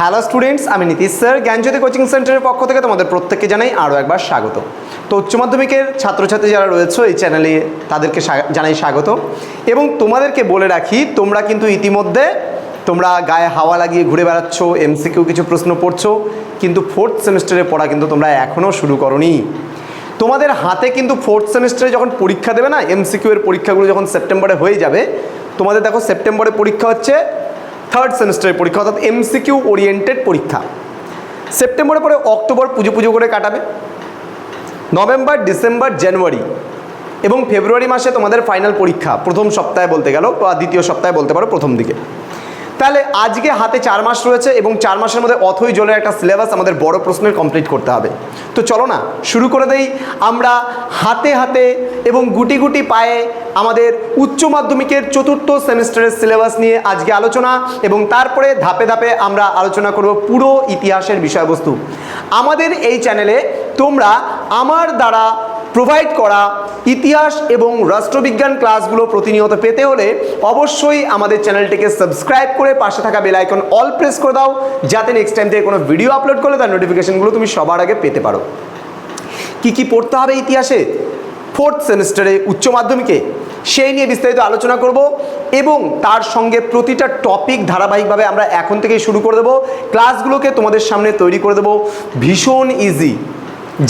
Hello students আমি Nitish sir জ্ঞানজ্যোতি coaching সেন্টারের পক্ষ থেকে তোমাদের প্রত্যেককে জানাই আরও একবার স্বাগত। তো উচ্চ মাধ্যমিকের ছাত্রছাত্রী যারা রয়েছে, এই চ্যানেলে তাদেরকে জানাই স্বাগত। এবং তোমাদেরকে বলে রাখি, তোমরা কিন্তু ইতিমধ্যে তোমরা গায়ে হাওয়া লাগিয়ে ঘুরে বেড়াচ্ছ এমসিকিউ কিছু প্রশ্ন পড়ছো, কিন্তু ফোর্থ সেমিস্টারে পড়া কিন্তু তোমরা এখনও শুরু করনি। তোমাদের হাতে কিন্তু ফোর্থ সেমিস্টারে যখন পরীক্ষা দেবে না এমসিকিউ এর পরীক্ষাগুলো যখন সেপ্টেম্বরে হয়ে যাবে, তোমাদের দেখো সেপ্টেম্বরে পরীক্ষা হচ্ছে থার্ড সেমিস্টারের পরীক্ষা, অর্থাৎ এমসিকিউ ওরিয়েন্টেড পরীক্ষা। সেপ্টেম্বরের পরে অক্টোবর পুজো পুজো করে কাটাবে। নভেম্বর ডিসেম্বর জানুয়ারি এবং ফেব্রুয়ারি মাসে তোমাদের ফাইনাল পরীক্ষা, প্রথম সপ্তাহে বলতে গেল বা দ্বিতীয় সপ্তাহে বলতে পারো প্রথম দিকে। তাহলে আজকে হাতে চার মাস রয়েছে এবং চার মাসের মধ্যে অথই জলের একটা সিলেবাস আমাদের বড় প্রশ্নের কমপ্লিট করতে হবে। তো চলো না, শুরু করে দেই। আমরা হাতে হাতে এবং গুটি গুটি পায়ে আমাদের উচ্চ মাধ্যমিকের চতুর্থ সেমিস্টারের সিলেবাস নিয়ে আজকে আলোচনা এবং তারপরে ধাপে ধাপে আমরা আলোচনা করব পুরো ইতিহাসের বিষয়বস্তু। আমাদের এই চ্যানেলে তোমরা আমার দ্বারা প্রোভাইড করা ইতিহাস এবং রাষ্ট্রবিজ্ঞান ক্লাসগুলো প্রতিনিয়ত পেতে হলে অবশ্যই আমাদের চ্যানেলটিকে সাবস্ক্রাইব করে পাশে থাকা বেল আইকন অল প্রেস করে দাও, যাতে নেক্সট টাইম থেকে কোনো ভিডিও আপলোড করলে তার নোটিফিকেশনগুলো তুমি সবার আগে পেতে পারো। কি কি পড়তে হবে ইতিহাসে? ফোর্থ সেমিস্টারে উচ্চ মাধ্যমিকে, সেই নিয়ে বিস্তারিত আলোচনা করব এবং তার সঙ্গে প্রতিটা টপিক ধারাবাহিকভাবে আমরা এখন থেকেই শুরু করে দেবো। ক্লাসগুলোকে তোমাদের সামনে তৈরি করে দেবো ভীষণ ইজি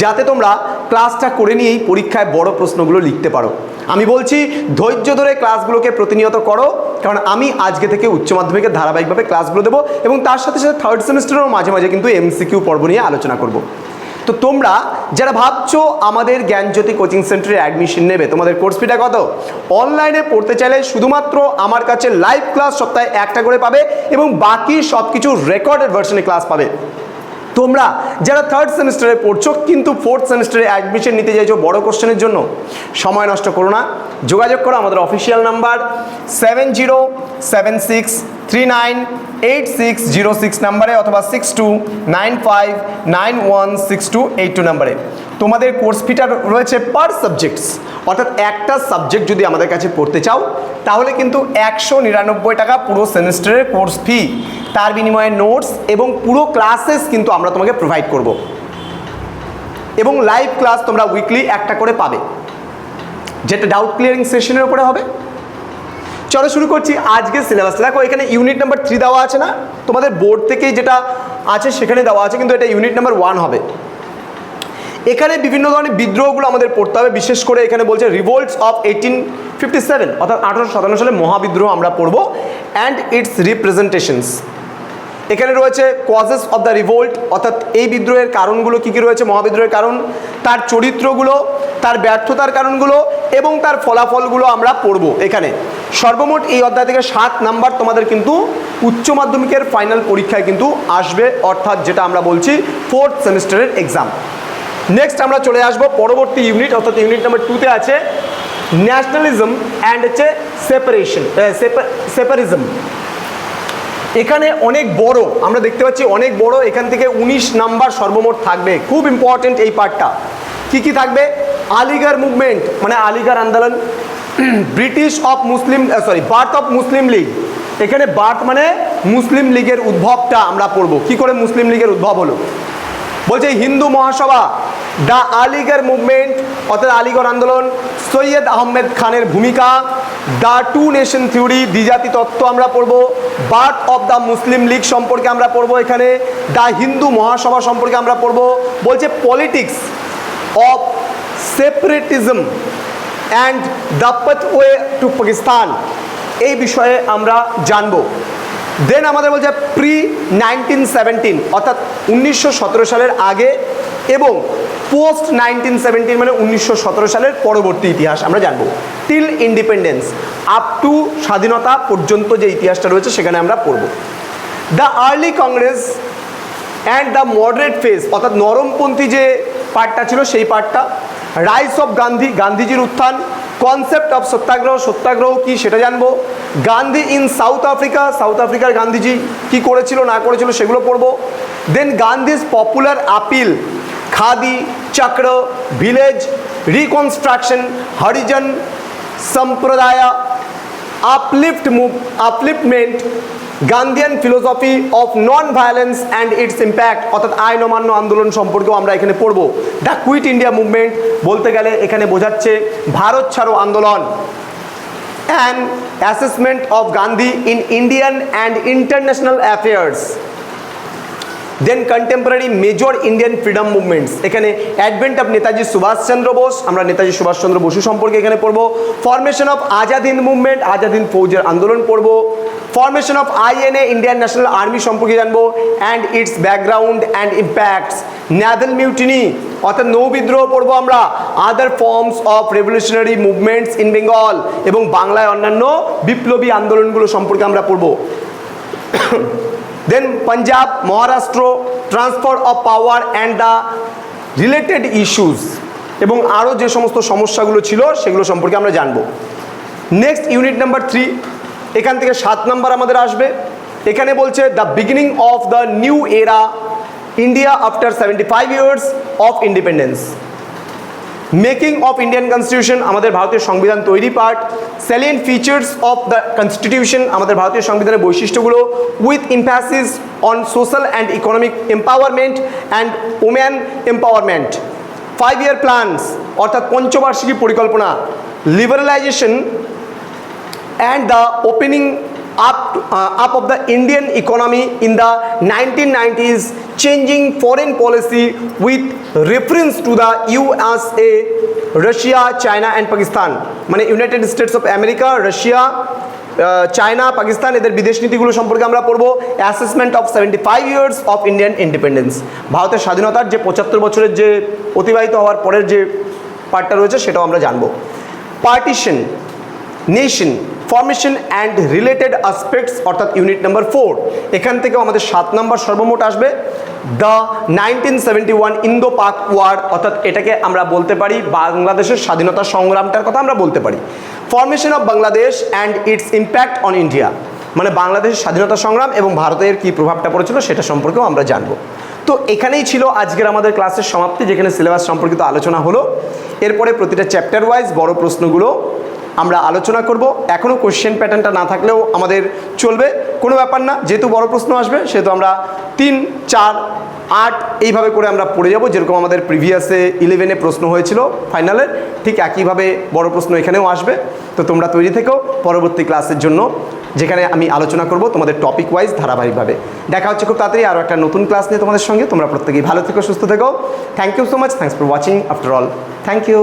যাতে তোমরা ক্লাসটা করে নিয়েই পরীক্ষায় বড় প্রশ্নগুলো লিখতে পারো। আমি বলছি, ধৈর্য ধরে ক্লাসগুলোকে প্রতিনিয়ত করো, কারণ আমি আজকে থেকে উচ্চ মাধ্যমিকের ধারাবাহিকভাবে ক্লাসগুলো দেবো এবং তার সাথে সাথে থার্ড সেমিস্টারেরও মাঝে মাঝে কিন্তু এমসিকিউ পর্ব নিয়ে আলোচনা করব। তো তোমরা, যারা ভাবছ আমাদের জ্ঞানজ্যোতি কোচিং সেন্টারে অ্যাডমিশন নেবে, তোমাদের কোর্স ফিটা কত? অনলাইনে পড়তে চাইলে শুধুমাত্র আমার কাছে লাইভ ক্লাস সপ্তাহে একটা করে পাবে এবং বাকি সব কিছু রেকর্ডেড ভার্সনে ক্লাস পাবে। তোমরা যারা থার্ড সেমিস্টারে পড়ছো, কিন্তু ফোর্থ সেমিস্টারে অ্যাডমিশন নিতে চাইছো বড় কোশ্চেনের জন্য, সময় নষ্ট করো না। যোগাযোগ করো আমাদের official number seven zero seven six three nine eight six zero six নাম্বারে অথবা six two nine five nine one six two eight two নাম্বারে তোমাদের কোর্স ফিটা রয়েছে পার সাবজেক্টস অর্থাৎ একটা সাবজেক্ট যদি আমাদের কাছে পড়তে চাও, তাহলে কিন্তু একশো নিরানব্বই টাকা পুরো সেমিস্টারের কোর্স ফি তার বিনিময়ে নোটস এবং পুরো ক্লাসেস কিন্তু আমরা তোমাকে প্রোভাইড করব। এবং লাইভ ক্লাস তোমরা উইকলি একটা করে পাবে। যেটা ডাউট ক্লিয়ারিং সেশনের উপরে হবে। চলো শুরু করছি আজকের সিলেবাস দেখো, এখানে ইউনিট নাম্বার থ্রি দেওয়া আছে না? তোমাদের বোর্ড থেকেই যেটা আছে সেখানে দেওয়া আছে, কিন্তু এটা ইউনিট নাম্বার ওয়ান হবে। এখানে বিভিন্ন ধরনের বিদ্রোহগুলো আমাদের পড়তে হবে। বিশেষ করে এখানে বলছে revolts of eighteen fifty seven অর্থাৎ আঠারোশো সাতান্ন সালে মহাবিদ্রোহ আমরা পড়ব অ্যান্ড ইটস রিপ্রেজেন্টেশনস এখানে রয়েছে কজেস অফ দ্য রিভোল্ট অর্থাৎ এই বিদ্রোহের কারণগুলো কী কী রয়েছে, মহাবিদ্রোহের কারণ, তার চরিত্রগুলো, তার ব্যর্থতার কারণগুলো এবং তার ফলাফলগুলো আমরা পড়ব এখানে। সর্বমোট এই অধ্যায় থেকে সাত নাম্বার তোমাদের কিন্তু উচ্চ মাধ্যমিকের ফাইনাল পরীক্ষায় কিন্তু আসবে, অর্থাৎ যেটা আমরা বলছি ফোর্থ সেমিস্টারের এক্সাম নেক্সট আমরা চলে আসব পরবর্তী ইউনিট অর্থাৎ ইউনিট নাম্বার টুতে আছে ন্যাশনালিজম অ্যান্ড হচ্ছে সেপারেশন সেপারিজম এখানে অনেক বড়, আমরা দেখতে পাচ্ছি অনেক বড়, এখান থেকে উনিশ নাম্বার সর্বমোট থাকবে। খুব ইম্পর্টেন্ট এই পার্টটা কি কি থাকবে? আলিগড় মুভমেন্ট মানে আলিগড় আন্দোলন। British of Muslim sorry birth of Muslim League এখানে বার্থ মানে মুসলিম লীগের উদ্ভবটা আমরা পড়ব। কি করে মুসলিম লীগের উদ্ভব হলো? বলছে হিন্দু মহাসভা, দ্য আলিগড় মুভমেন্ট অর্থাৎ আলিগড় আন্দোলন, সৈয়দ আহমেদ খানের ভূমিকা দ্য টু নেশন থিওরি, দ্বিজাতি তত্ত্ব আমরা পড়ব birth of the Muslim League সম্পর্কে আমরা পড়ব এখানে, দ্য হিন্দু মহাসভা সম্পর্কে আমরা পড়ব, বলছে politics of separatism and the পথ ওয়ে টু পাকিস্তান এই বিষয়ে আমরা জানব। দেন আমাদের বলছে প্রি নাইনটিন সেভেন্টিন অর্থাৎ উনিশশো সতেরো সালের আগে এবং পোস্ট নাইনটিন সেভেন্টিন মানে উনিশশো সতেরো সালের পরবর্তী ইতিহাস আমরা জানব। টিল ইন্ডিপেন্ডেন্স আপ টু স্বাধীনতা পর্যন্ত যে ইতিহাসটা রয়েছে সেখানে আমরা পড়ব। The early Congress and the moderate phase অর্থাৎ নরমপন্থী যে পার্টটা ছিল সেই পার্টটা রাইস অফ গান্ধী গান্ধীজির উত্থান কনসেপ্ট অফ সত্যাগ্রহ সত্যাগ্রহ কি সেটা জানব। Gandhi in South Africa South আফ্রিকার গান্ধীজি কি করেছিল, না করেছিল সেগুলো পড়ব। Then Gandhi's popular appeal khadi chakra village reconstruction Harijan সম্প্রদায় uplift move, upliftment Gandhian philosophy of non violence and its impact অর্থাৎ আইন অমান্য আন্দোলন সম্পর্কেও আমরা এখানে পড়ব। দ্য কুইট ইন্ডিয়া মুভমেন্ট বলতে গেলে এখানে বোঝাচ্ছে ভারত ছাড়ো আন্দোলন। And assessment of Gandhi in Indian and international affairs then contemporary major Indian freedom movements এখানে অ্যাডভেন্ট অফ নেতাজি সুভাষচন্দ্র বোস আমরা নেতাজি সুভাষচন্দ্র বসু সম্পর্কে এখানে পড়ব। Formation of Azad Hind movement Azad Hind ফৌজের আন্দোলন পড়ব। Formation of INA Indian National Army সম্পর্কে জানব। And its background and impacts naval mutiny অর্থাৎ নৌবিদ্রোহ পড়ব আমরা। Other forms of revolutionary movements in Bengal এবং বাংলায় অন্যান্য বিপ্লবী আন্দোলনগুলো সম্পর্কে আমরা পড়ব। Then Punjab Maharashtra transfer of power and the related issues এবং আরও যে সমস্ত সমস্যাগুলো ছিল, সেগুলো সম্পর্কে আমরা জানব। নেক্সট ইউনিট নাম্বার থ্রি এখান থেকে সাত নাম্বার আমাদের আসবে। এখানে বলছে the beginning of the new era India after seventy five years of independence making of Indian constitution, আমাদের ভারতীয় সংবিধান তৈরি part salient features of the constitution আমাদের ভারতীয় সংবিধানের বৈশিষ্ট্যগুলো with emphasis on social and economic empowerment and woman empowerment five year plans অর্থাৎ পঞ্চবার্ষিকী পরিকল্পনা liberalisation and the opening up, uh, up of the Indian economy in the 1990s, changing foreign policy with reference to the USA, Russia, China and Pakistan. মানে United States of America Russia China Pakistan এদের বিদেশ নীতিগুলো সম্পর্কে আমরা পড়ব। Assessment of seventy five years of Indian independence ভারতের স্বাধীনতার যে পঁচাত্তর বছরের যে অতিবাহিত হওয়ার পরের যে পার্টটা রয়েছে সেটাও আমরা জানব। Partition nation formation and related aspects অর্থাৎ ইউনিট নাম্বার ফোর এখান থেকেও আমাদের সাত নাম্বার সর্বমোট আসবে। The nineteen seventy one Indo Pak war অর্থাৎ এটাকে আমরা বলতে পারি বাংলাদেশের স্বাধীনতা সংগ্রামটার কথা আমরা বলতে পারি। Formation of Bangladesh and its impact on India মানে বাংলাদেশের স্বাধীনতা সংগ্রাম এবং ভারতের কী প্রভাবটা পড়েছিল সেটা সম্পর্কেও আমরা জানব। তো এখানেই ছিল আজকের আমাদের ক্লাসের সমাপ্তি, যেখানে সিলেবাস সম্পর্কিত আলোচনা হলো। এরপরে প্রতিটা চ্যাপ্টার ওয়াইজ বড় প্রশ্নগুলো আমরা আলোচনা করব। এখনও কোশ্চেন প্যাটার্নটা না থাকলেও আমাদের চলবে। কোনো ব্যাপার না, যেহেতু বড় প্রশ্ন আসবে, সেহেতু আমরা তিন, চার, আট এইভাবে করে আমরা পড়ে যাব, যেরকম আমাদের প্রিভিয়াসে ইলেভেনে প্রশ্ন হয়েছিল ফাইনালের ঠিক একইভাবে বড় প্রশ্ন এখানেও আসবে। তো তোমরা তৈরি থেকেও পরবর্তী ক্লাসের জন্য, যেখানে আমি আলোচনা করব তোমাদের টপিক ওয়াইজ ধারাবাহিকভাবে। দেখা হচ্ছে খুব তাড়াতাড়ি আরও একটা নতুন ক্লাস নিয়ে তোমাদের সঙ্গে। তোমরা প্রত্যেকেই ভালো থেকো, সুস্থ থেকো। Thank you so much thanks for watching after all thank you